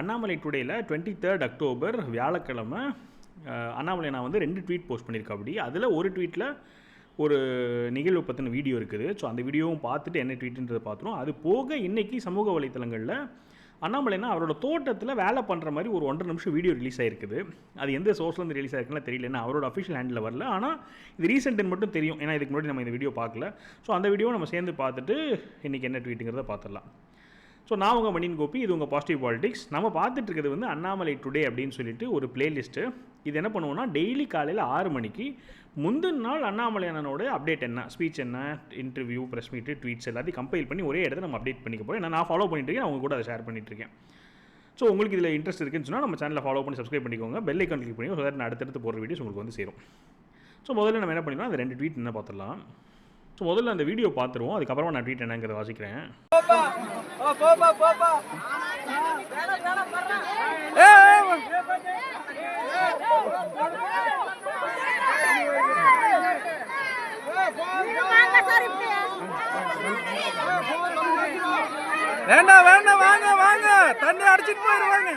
அண்ணாமலை டுடேயில் twenty third October வியாழக்கிழமை அண்ணாமலை நான் வந்து ரெண்டு ட்வீட் போஸ்ட் பண்ணியிருக்கேன் அப்படி அதில் ஒரு ட்வீட்டில் ஒரு நிகழ்வு பற்றின வீடியோ இருக்குது. ஸோ அந்த வீடியோவும் பார்த்துட்டு என்ன ட்வீட்டுன்றதை பார்த்துரும் அது போக இன்றைக்கி சமூக வலைத்தளங்களில் அண்ணாமலைனா அவரோட தோட்டத்தில் வேலை பண்ணுற மாதிரி ஒரு ஒன்றரை நிமிஷம் வீடியோ ரிலீஸ் ஆயிருக்குது. அது எந்த சோர்ஸ்லேருந்து ரிலீஸ் ஆயிருக்குன்னு தெரியல. ஏன்னா அவரோட அஃபிஷியல் ஹேண்டில் வரல. ஆனால் இது ரீசெண்ட்டுன்னு மட்டும் தெரியும். ஏன்னா இதுக்கு முன்னாடி நம்ம இந்த வீடியோ பார்க்கல. ஸோ அந்த வீடியோவை நம்ம சேர்ந்து பார்த்துட்டு இன்றைக்கி என்ன ட்வீட்டுங்கிறத பார்த்துடலாம். ஸோ நான் உங்கள் மணின் கோபி இது உங்கள் பாசிட்டிவ் பாலிடிக்ஸ் நம்ம பார்த்துட்டு இருக்கிறது வந்து அண்ணாமலை டுடே அப்படின்னு சொல்லிட்டு ஒரு பிளேலிஸ்ட்டு இது என்ன பண்ணுவோம்னா டெய்லி காலையில் ஆறு மணிக்கு முந்தின நாள் அண்ணாமலை அண்ணனோட அப்டேட் என்ன? ஸ்பீச் என்ன? இன்டர்வியூ ப்ரெஸ் மீட்டு ட்வீட்ஸ் எல்லாத்தையும் கம்பைல் பண்ணி ஒரே இடத்துல நம்ம அப்டேட் பண்ணிக்க போகிறோம் ஏன்னா நான் ஃபாலோ பண்ணிட்டு இருக்கேன் அவங்க கூட அதை ஷேர் பண்ணிட்டு இருக்கேன். ஸோ உங்களுக்கு இதில் இன்ட்ரெஸ்ட் இருக்குன்னு சொன்னால் நம்ம சேனலை ஃபாலோ பண்ணி சப்ஸ்கிரைப் பண்ணிக்கோங்க. பெல் ஐக்கான் கிளிக் பண்ணி ஸோ நான் அடுத்தடுத்து போகிற வீடியோஸ் உங்களுக்கு வந்து சேரும். ஸோ முதல்ல நம்ம என்ன பண்ணிக்கலாம் அந்த ரெண்டு ட்வீட் என்ன பார்த்துடலாம்? ஸோ முதல்ல அந்த வீடியோ பார்த்துருவோம். அதுக்கப்புறமா நான் ட்வீட் என்னங்கிறத வாசிக்கிறேன். வேண்டாம் வேண்டாம் வாங்க வாங்க. தண்ணி அடிச்சிட்டு போயிருவாங்க.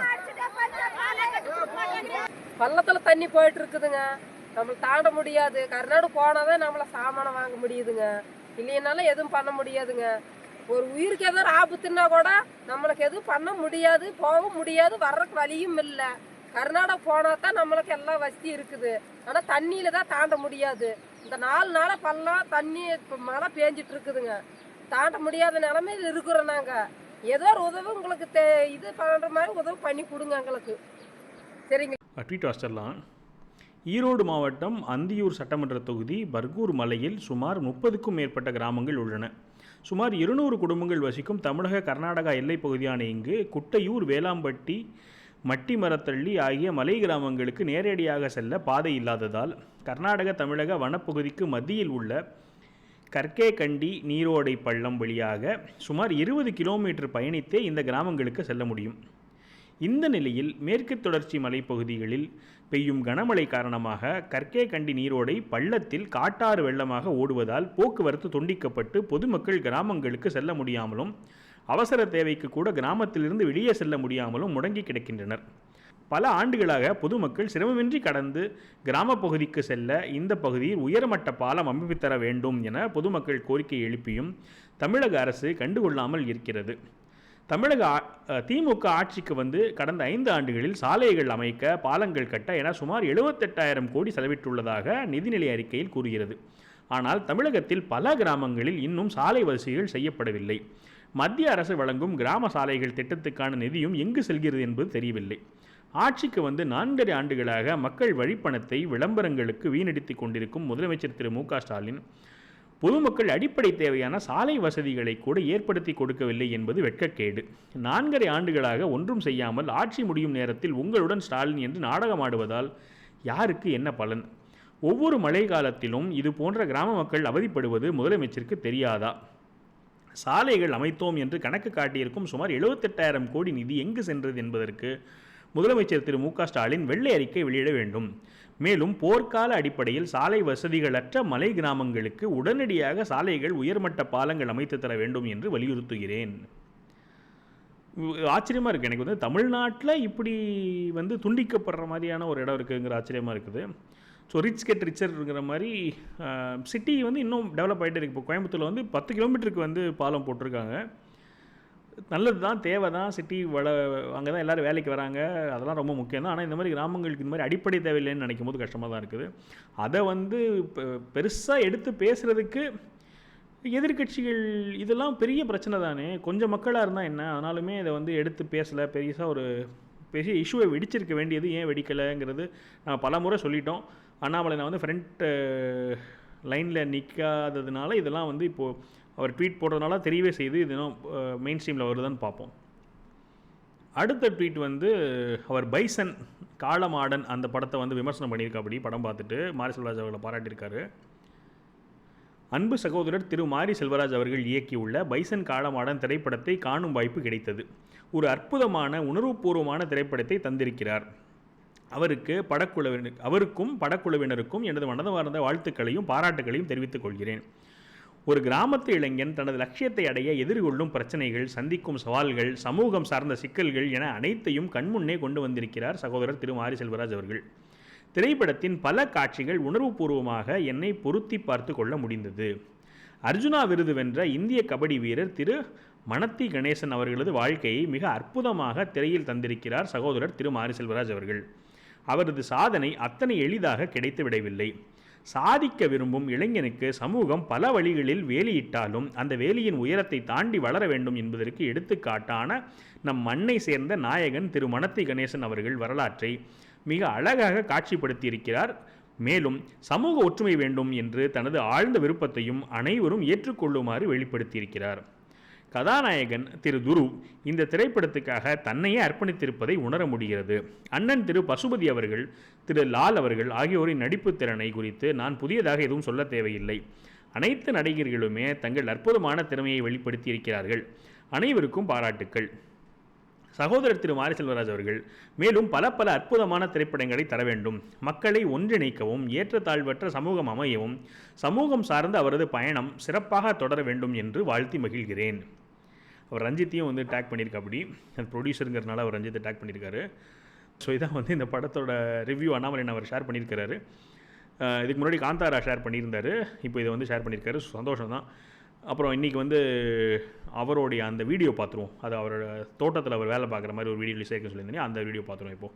பள்ளத்துல தண்ணி போயிட்டு இருக்குதுங்க. நம்மளை தாண்ட முடியாது. கர்நாடு போனாதான் நம்மள சாமானம் வாங்க முடியுதுங்க. இல்லைனாலும் எதுவும் பண்ண முடியாதுங்க. ஒரு உயிருக்கு ஏதோ ஒரு ஆபத்துன்னா கூட நம்மளுக்கு எதுவும் பண்ண முடியாது போக முடியாது வர்றதுக்கு வழியும் இல்லை. கர்நாடகா போனா தான் நம்மளுக்கு எல்லாம் வசதி இருக்குது. ஆனால் தண்ணியில தான் தாண்ட முடியாது. இந்த நாலு நாளா பல்லாம் தண்ணி இப்போ மழை பேஞ்சிட்டு இருக்குதுங்க. தாண்ட முடியாத நிலமையில இருக்கிறோம் நாங்கள் ஏதோ ஒரு உதவி உங்களுக்கு தே- இது பண்ணுற மாதிரி உதவி பண்ணி கொடுங்க எங்களுக்கு. சரிங்க. ட்வீட் வாசிச்சிடலாம். ஈரோடு மாவட்டம் அந்தியூர் சட்டமன்ற தொகுதி பர்கூர் மலையில் சுமார் முப்பதுக்கும் மேற்பட்ட கிராமங்கள் உள்ளன. சுமார் இருநூறு குடும்பங்கள் வசிக்கும் தமிழக கர்நாடகா எல்லைப் பகுதியான இங்கு குட்டையூர் வேளாம்பட்டி மட்டிமரத்தள்ளி ஆகிய மலை கிராமங்களுக்கு நேரடியாக செல்ல பாதை இல்லாததால் கர்நாடக தமிழக வனப்பகுதிக்கு மத்தியில் உள்ள கர்கே கண்டி நீரோடை பள்ளம் வழியாக சுமார் இருபது கிலோமீட்டர் பயணித்தே இந்த கிராமங்களுக்கு செல்ல முடியும். இந்த நிலையில் மேற்கு தொடர்ச்சி மலைப்பகுதிகளில் பெய்யும் கனமழை காரணமாக கற்கே கண்டி நீரோடை பள்ளத்தில் காட்டாறு வெள்ளமாக ஓடுவதால் போக்குவரத்து துண்டிக்கப்பட்டு பொதுமக்கள் கிராமங்களுக்கு செல்ல முடியாமலும் அவசர தேவைக்கு கூட கிராமத்திலிருந்து வெளியே செல்ல முடியாமலும் முடங்கி கிடக்கின்றனர். பல ஆண்டுகளாக பொதுமக்கள் சிரமமின்றி கடந்து கிராம பகுதிக்கு செல்ல இந்த பகுதியில் உயர்மட்ட பாலம் அமைப்பு தர வேண்டும் என பொதுமக்கள் கோரிக்கை எழுப்பியும் தமிழக அரசு கண்டுகொள்ளாமல் இருக்கிறது. தமிழக திமுக ஆட்சிக்கு வந்து கடந்த ஐந்து ஆண்டுகளில் சாலைகள் அமைக்க பாலங்கள் கட்ட என சுமார் எழுபத்தெட்டாயிரம் கோடி செலவிட்டுள்ளதாக நிதிநிலை அறிக்கையில் கூறுகிறது. ஆனால் தமிழகத்தில் பல கிராமங்களில் இன்னும் சாலை வசதிகள் செய்யப்படவில்லை. மத்திய அரசு வழங்கும் கிராம சாலைகள் திட்டத்துக்கான நிதியும் எங்கு செல்கிறது என்பது தெரியவில்லை. ஆட்சிக்கு வந்து நான்கரை ஆண்டுகளாக மக்கள் வழிப்பணத்தை விளம்பரங்களுக்கு வீணடித்துக் கொண்டிருக்கும் முதலமைச்சர் திரு மு க ஸ்டாலின் பொதுமக்கள் அடிப்படை தேவையான சாலை வசதிகளை கூட ஏற்படுத்தி கொடுக்கவில்லை என்பது வெட்கக்கேடு. நான்கரை ஆண்டுகளாக ஒன்றும் செய்யாமல் ஆட்சி முடியும் நேரத்தில் உங்களுடன் ஸ்டாலின் என்று நாடகமாடுவதால் யாருக்கு என்ன பலன்? ஒவ்வொரு மழை காலத்திலும் இது போன்ற கிராம மக்கள் அவதிப்படுவது முதலமைச்சருக்கு தெரியாதா? சாலைகள் அமைத்தோம் என்று கணக்கு காட்டியிருக்கும் சுமார் எழுபத்தெட்டாயிரம் கோடி நிதி எங்கு சென்றது என்பதற்கு முதலமைச்சர் திரு மு ஸ்டாலின் வெள்ளை அறிக்கை வெளியிட வேண்டும். மேலும் போர்க்கால அடிப்படையில் சாலை வசதிகளற்ற மலை கிராமங்களுக்கு உடனடியாக சாலைகள் உயர்மட்ட பாலங்கள் அமைத்து தர வேண்டும் என்று வலியுறுத்துகிறேன். ஆச்சரியமாக இருக்குது எனக்கு வந்து தமிழ்நாட்டில் இப்படி வந்து துண்டிக்கப்படுற மாதிரியான ஒரு இடம் இருக்குங்கிற ஆச்சரியமாக இருக்குது. ஸோ ரிச் கெட் ரிச்சர்ங்கிற மாதிரி சிட்டி வந்து இன்னும் டெவலப் ஆகிட்டே இருக்குது இப்போ கோயம்புத்தூரில் வந்து பத்து கிலோமீட்டருக்கு வந்து பாலம் போட்டிருக்காங்க. நல்லது தான் தேவை தான் சிட்டி வள அங்கே தான் எல்லோரும் வேலைக்கு வராங்க. அதெல்லாம் ரொம்ப முக்கியம் தான் ஆனால் இந்த மாதிரி கிராமங்களுக்கு இந்த மாதிரி அடிப்படை தேவையில்லைன்னு நினைக்கும் போது கஷ்டமாக தான் இருக்குது. அதை வந்து பெருசாக எடுத்து பேசுகிறதுக்கு எதிர்க்கட்சிகள் இதெல்லாம் பெரிய பிரச்சனை தானே. கொஞ்சம் மக்களாக இருந்தால் என்ன? ஆனாலுமே இதை வந்து எடுத்து பேசலை. பெருசாக ஒரு பெரிய இஷ்யூவை வெடிச்சிருக்க வேண்டியது ஏன் வெடிக்கலைங்கிறது நான் பல முறை சொல்லிட்டோம். அண்ணாமலை நான் வந்து ஃப்ரண்ட் லைனில் நிற்காததுனால இதெல்லாம் வந்து இப்போது அவர் ட்வீட் போடுறதுனால தெரியவே செய்து இது இன்னும் மெயின் ஸ்ட்ரீமில் வருதுன்னு பார்ப்போம். அடுத்த ட்வீட் வந்து அவர் பைசன் காளமாடன் அந்த படத்தை வந்து விமர்சனம் பண்ணியிருக்காப்படி படம் பார்த்துட்டு மாரி செல்வராஜ் அவர்களை பாராட்டியிருக்காரு. அன்பு சகோதரர் திரு மாரி செல்வராஜ் அவர்கள் இயக்கியுள்ள பைசன் காளமாடன் திரைப்படத்தை காணும் வாய்ப்பு கிடைத்தது. ஒரு அற்புதமான உணர்வுபூர்வமான திரைப்படத்தை தந்திருக்கிறார். அவருக்கு படக்குழுவினர் அவருக்கும் படக்குழுவினருக்கும் எனது மனதார்ந்த வாழ்த்துக்களையும் பாராட்டுகளையும் தெரிவித்துக் கொள்கிறேன். ஒரு கிராமத்து இளைஞன் தனது லட்சியத்தை அடைய எதிர்கொள்ளும் பிரச்சனைகள் சந்திக்கும் சவால்கள் சமூகம் சார்ந்த சிக்கல்கள் என அனைத்தையும் கண்முன்னே கொண்டு வந்திருக்கிறார் சகோதரர் திரு மாரி செல்வராஜ் அவர்கள். திரைப்படத்தின் பல காட்சிகள் உணர்வுபூர்வமாக என்னை பொருத்தி பார்த்து கொள்ள முடிந்தது. அர்ஜுனா விருது வென்ற இந்திய கபடி வீரர் திரு மணத்தி கணேசன் அவர்களது வாழ்க்கையை மிக அற்புதமாக திரையில் தந்திருக்கிறார் சகோதரர் திரு மாரி செல்வராஜ் அவர்கள். அவரது சாதனை அத்தனை எளிதாக கிடைத்து விடவில்லை சாதிக்க விரும்பும் இளைஞனுக்கு சமூகம் பல வழிகளில் வேலியிட்டாலும் அந்த வேலியின் உயரத்தை தாண்டி வளர வேண்டும் என்பதற்கு எடுத்துக்காட்டான நம் மண்ணை சேர்ந்த நாயகன் திரு. மணத்தி கணேசன் அவர்கள் வரலாற்றை மிக அழகாக காட்சிப்படுத்தியிருக்கிறார். மேலும் சமூக ஒற்றுமை வேண்டும் என்று தனது ஆழ்ந்த விருப்பத்தையும் அனைவரும் ஏற்றுக்கொள்ளுமாறு வெளிப்படுத்தியிருக்கிறார். கதாநாயகன் திரு துரு இந்த திரைப்படத்துக்காக தன்னையே அர்ப்பணித்திருப்பதை உணர முடிகிறது. அண்ணன் திரு பசுபதி அவர்கள் திரு லால் அவர்கள் ஆகியோரின் நடிப்பு திறனை குறித்து நான் புதியதாக எதுவும் சொல்ல தேவையில்லை. அனைத்து நடிகர்களுமே தங்கள் அற்புதமான திறமையை வெளிப்படுத்தி இருக்கிறார்கள். அனைவருக்கும் பாராட்டுக்கள். சகோதரர் திரு மாரி செல்வராஜ் அவர்கள் மேலும் பல பல அற்புதமான திரைப்படங்களை தர வேண்டும். மக்களை ஒன்றிணைக்கவும் ஏற்றத்தாழ்வற்ற சமூகம் அமையவும் சமூகம் சார்ந்த அவரது பயணம் சிறப்பாக தொடர வேண்டும் என்று வாழ்த்தி மகிழ்கிறேன். அவர் ரஞ்சித்தையும் வந்து டேக் பண்ணியிருக்காப்படி அது ப்ரொடியூசருங்கிறனால அவர் ரஞ்சித்தை டேக் பண்ணியிருக்காரு. ஸோ இதான் வந்து இந்த படத்தோட ரிவ்யூ அண்ணாமலைன் அவர் ஷேர் பண்ணியிருக்கிறாரு. இதுக்கு முன்னாடி காந்தாரா ஷேர் பண்ணியிருந்தாரு. இப்போ இதை வந்து ஷேர் பண்ணியிருக்காரு. சந்தோஷம் தான் அப்புறம் இன்றைக்கி வந்து அவருடைய அந்த வீடியோ பார்த்துருவோம். அது அவரோட தோட்டத்தில் அவர் வேலை பார்க்குற மாதிரி ஒரு வீடியோ சேர்க்க சொல்லியிருந்தேன் அந்த வீடியோ பார்த்துருவோம் இப்போது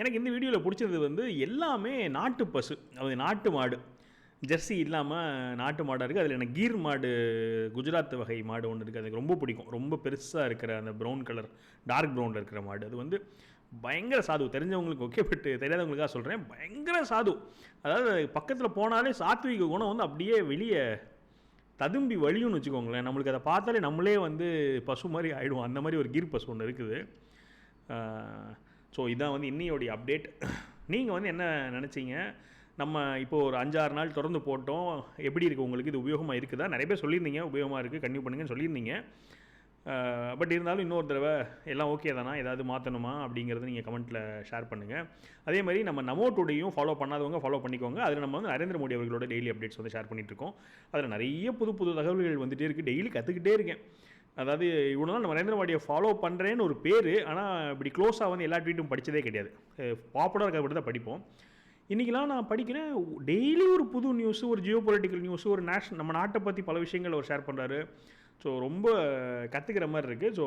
எனக்கு இந்த வீடியோவில் பிடிச்சது வந்து எல்லாமே நாட்டு பசு. அது நாட்டு மாடு. ஜெர்சி இல்லாமல் நாட்டு மாடாக இருக்குது அதில் எனக்கு கீர் மாடு குஜராத் வகை மாடு ஒன்று இருக்குது எனக்கு ரொம்ப பிடிக்கும். ரொம்ப பெருசாக இருக்கிற அந்த ப்ரௌன் கலர் டார்க் ப்ரௌனில் இருக்கிற மாடு. அது வந்து பயங்கர சாது. தெரிஞ்சவங்களுக்கு ஓகே பட் தெரியாதவங்களுக்காக சொல்கிறேன் பயங்கர சாது. அதாவது பக்கத்தில் போனாலே சாத்விக குணம் வந்து அப்படியே வெளியே ததும்பி வழியும்னு வச்சுக்கோங்களேன். நம்மளுக்கு அதை பார்த்தாலே நம்மளே வந்து பசு மாதிரி ஆகிடுவோம் அந்த மாதிரி ஒரு கீர் பசு ஒன்று இருக்குது. ஸோ இதான் வந்து இன்னையோடைய அப்டேட் நீங்கள் வந்து என்ன நினச்சிங்க? நம்ம இப்போ ஒரு அஞ்சாறு நாள் தொடர்ந்து போட்டோம். எப்படி இருக்குது உங்களுக்கு இது உபயோகமாக இருக்குதா? நிறைய பேர் சொல்லியிருந்தீங்க. உபயோகமாக இருக்குது கண்டிப்பாக பண்ணுங்கன்னு சொல்லியிருந்தீங்க. பட் இருந்தாலும் இன்னொரு தடவை எல்லாம் ஓகே தானா? ஏதாவது மாற்றணுமா அப்படிங்கிறத நீங்கள் கமெண்ட்டில் ஷேர் பண்ணுங்கள் அதே மாதிரி நம்ம நமோ டுடேயும் ஃபாலோ பண்ணாதவங்க ஃபாலோ பண்ணிக்கோங்க. அதில் நம்ம வந்து நரேந்திர மோடி அவர்களோட டெய்லி அப்டேட்ஸ் வந்து ஷேர் பண்ணிகிட்ருக்கோம் அதில் நிறைய புது புது தகவல்கள் வந்துகிட்டே இருக்குது டெய்லி கற்றுக்கிட்டே இருக்கேன். அதாவது இவ்வளோ தான் நம்ம நரேந்திர மோடியை ஃபாலோ பண்ணுறேன்னு ஒரு பேர் ஆனால் இப்படி க்ளோஸாக வந்து எல்லா ட்வீட்டும் படித்ததே கிடையாது. பாப்புலராக இருக்கிற மட்டும் தான் படிப்போம். இன்றைக்கெலாம் நான் படிக்கிறேன் டெய்லி ஒரு புது நியூஸு ஒரு ஜியோ பொலிட்டிக்கல் நியூஸு ஒரு நேஷன் நம்ம நாட்டை பற்றி பல விஷயங்கள் அவர் ஷேர் பண்ணுறாரு ஸோ ரொம்ப கற்றுக்கிற மாதிரி இருக்குது ஸோ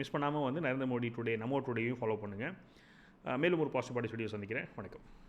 மிஸ் பண்ணாமல் வந்து நரேந்திர மோடி டுடே நமோ டுடேயும் ஃபாலோ பண்ணுங்கள் மேலும் ஒரு பாசிட்டிவ் வீடியோ சந்திக்கிறேன். வணக்கம்.